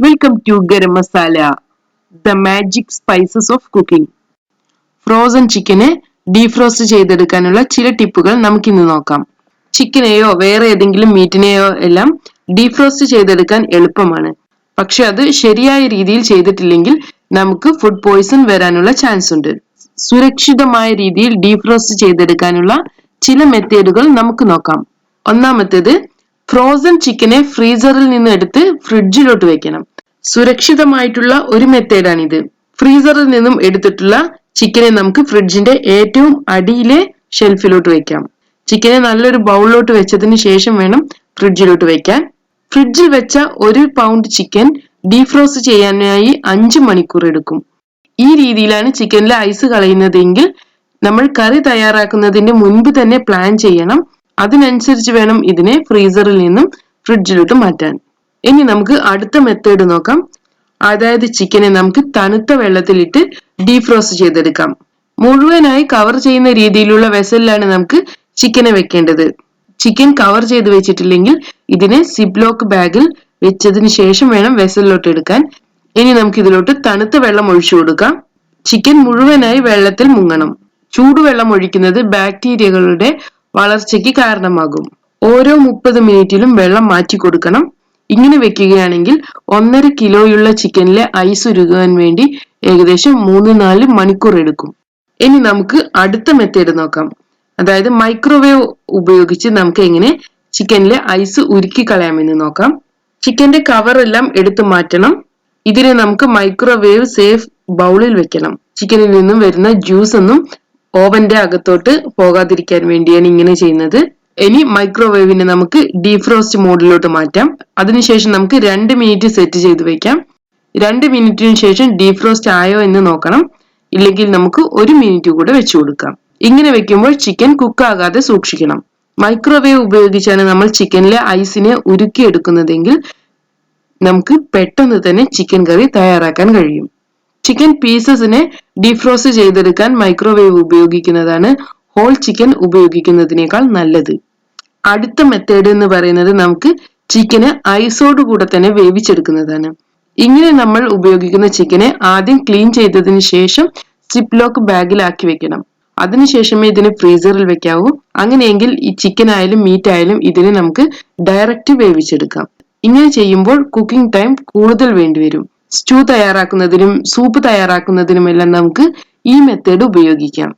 Welcome to garam masala the magic spices of cooking frozen ചിക്കനെ defrost ചെയ്തെടുക്കാനുള്ള ചില ടിപ്പുകൾ നമുക്കിന്ന് നോക്കാം. ചിക്കനെയോ വേറെ ഏതെങ്കിലും മീറ്റിനെയോ എല്ലാം ഡീഫ്രോസ്റ്റ് ചെയ്തെടുക്കാൻ എളുപ്പമാണ്. പക്ഷെ അത് ശരിയായ രീതിയിൽ ചെയ്തിട്ടില്ലെങ്കിൽ നമുക്ക് ഫുഡ് പോയ്സൺ വരാനുള്ള ചാൻസ് ഉണ്ട്. സുരക്ഷിതമായ രീതിയിൽ ഡീഫ്രോസ്റ്റ് ചെയ്തെടുക്കാനുള്ള ചില മെത്തേഡുകൾ നമുക്ക് നോക്കാം. ഒന്നാമത്തേത് ഫ്രോസൺ ചിക്കനെ ഫ്രീസറിൽ നിന്ന് എടുത്ത് ഫ്രിഡ്ജിലോട്ട് വെക്കണം. സുരക്ഷിതമായിട്ടുള്ള ഒരു മെത്തേഡാണിത്. ഫ്രീസറിൽ നിന്നും എടുത്തിട്ടുള്ള ചിക്കനെ നമുക്ക് ഫ്രിഡ്ജിന്റെ ഏറ്റവും അടിയിലെ ഷെൽഫിലോട്ട് വെക്കാം. ചിക്കനെ നല്ലൊരു ബൗളിലോട്ട് വെച്ചതിന് ശേഷം വേണം ഫ്രിഡ്ജിലോട്ട് വെക്കാൻ. ഫ്രിഡ്ജിൽ വെച്ച ഒരു പൗണ്ട് ചിക്കൻ ഡീഫ്രോസ് ചെയ്യാനായി അഞ്ച് മണിക്കൂർ എടുക്കും. ഈ രീതിയിലാണ് ചിക്കനിലെ ഐസ് കളയുന്നതെങ്കിൽ നമ്മൾ കറി തയ്യാറാക്കുന്നതിന്റെ മുൻപ് തന്നെ പ്ലാൻ ചെയ്യണം. അതിനനുസരിച്ച് വേണം ഇതിനെ ഫ്രീസറിൽ നിന്നും ഫ്രിഡ്ജിലോട്ട് മാറ്റാൻ. ഇനി നമുക്ക് അടുത്ത മെത്തേഡ് നോക്കാം. അതായത് ചിക്കനെ നമുക്ക് തണുത്ത വെള്ളത്തിലിട്ട് ഡീഫ്രോസ്റ്റ് ചെയ്തെടുക്കാം. മുഴുവനായി കവർ ചെയ്യുന്ന രീതിയിലുള്ള വെസലിലാണ് നമുക്ക് ചിക്കനെ വെക്കേണ്ടത്. ചിക്കൻ കവർ ചെയ്ത് വെച്ചിട്ടില്ലെങ്കിൽ ഇതിനെ സിബ്ലോക്ക് ബാഗിൽ വെച്ചതിന് ശേഷം വേണം വെസലിലോട്ട് എടുക്കാൻ. ഇനി നമുക്ക് ഇതിലോട്ട് തണുത്ത വെള്ളം ഒഴിച്ചു കൊടുക്കാം. ചിക്കൻ മുഴുവനായി വെള്ളത്തിൽ മുങ്ങണം. ചൂടുവെള്ളം ഒഴിക്കുന്നത് ബാക്ടീരിയകളുടെ വളർച്ചയ്ക്ക് കാരണമാകും. ഓരോ മുപ്പത് മിനിറ്റിലും വെള്ളം മാറ്റി കൊടുക്കണം. ഇങ്ങനെ വെക്കുകയാണെങ്കിൽ ഒന്നര കിലോയുള്ള ചിക്കനിലെ ഐസ് ഉരുകാൻ വേണ്ടി ഏകദേശം മൂന്ന് നാല് മണിക്കൂർ എടുക്കും. ഇനി നമുക്ക് അടുത്ത മെത്തേഡ് നോക്കാം. അതായത് മൈക്രോവേവ് ഉപയോഗിച്ച് നമുക്ക് എങ്ങനെ ചിക്കനിലെ ഐസ് ഉരുക്കി കളയാമെന്ന് നോക്കാം. ചിക്കന്റെ കവർ എല്ലാം എടുത്തു മാറ്റണം. ഇതിനെ നമുക്ക് മൈക്രോവേവ് സേഫ് ബൗളിൽ വെക്കണം. ചിക്കനിൽ നിന്നും വരുന്ന ജ്യൂസ് ഒന്നും ഓവന്റെ അകത്തോട്ട് പോകാതിരിക്കാൻ വേണ്ടിയാണ് ഇങ്ങനെ ചെയ്യുന്നത്. ഇനി മൈക്രോവേവിനെ നമുക്ക് ഡീഫ്രോസ്റ്റ് മോഡിലോട്ട് മാറ്റാം. അതിനുശേഷം നമുക്ക് രണ്ട് മിനിറ്റ് സെറ്റ് ചെയ്ത് വെക്കാം. രണ്ട് മിനിറ്റിന് ശേഷം ഡീഫ്രോസ്റ്റ് ആയോ എന്ന് നോക്കണം. ഇല്ലെങ്കിൽ നമുക്ക് ഒരു മിനിറ്റ് കൂടെ വെച്ചു കൊടുക്കാം. ഇങ്ങനെ വെക്കുമ്പോൾ ചിക്കൻ കുക്ക് ആകാതെ സൂക്ഷിക്കണം. മൈക്രോവേവ് ഉപയോഗിച്ചാണ് നമ്മൾ ചിക്കനിലെ ഐസിനെ ഉരുക്കിയെടുക്കുന്നതെങ്കിൽ നമുക്ക് പെട്ടെന്ന് തന്നെ ചിക്കൻ കറി തയ്യാറാക്കാൻ കഴിയും. ചിക്കൻ പീസസിനെ ഡീഫ്രോസ്റ്റ് ചെയ്തെടുക്കാൻ മൈക്രോവേവ് ഉപയോഗിക്കുന്നതാണ് ഹോൾ ചിക്കൻ ഉപയോഗിക്കുന്നതിനേക്കാൾ നല്ലത്. അടുത്ത മെത്തേഡ് എന്ന് പറയുന്നത് നമുക്ക് ചിക്കന് ഐസോട് കൂടെ തന്നെ വേവിച്ചെടുക്കുന്നതാണ്. ഇങ്ങനെ നമ്മൾ ഉപയോഗിക്കുന്ന ചിക്കനെ ആദ്യം ക്ലീൻ ചെയ്തതിന് ശേഷം സിപ്ലോക്ക് ബാഗിലാക്കി വെക്കണം. അതിനുശേഷമേ ഇതിന് ഫ്രീസറിൽ വെക്കാവൂ. അങ്ങനെയെങ്കിൽ ഈ ചിക്കൻ ആയാലും മീറ്റ് ആയാലും ഇതിനെ നമുക്ക് ഡയറക്റ്റ് വേവിച്ചെടുക്കാം. ഇങ്ങനെ ചെയ്യുമ്പോൾ കുക്കിംഗ് ടൈം കൂടുതൽ വേണ്ടിവരും. സ്റ്റൂ തയ്യാറാക്കുന്നതിനും സൂപ്പ് തയ്യാറാക്കുന്നതിനുമെല്ലാം നമുക്ക് ഈ മെത്തേഡ് ഉപയോഗിക്കാം.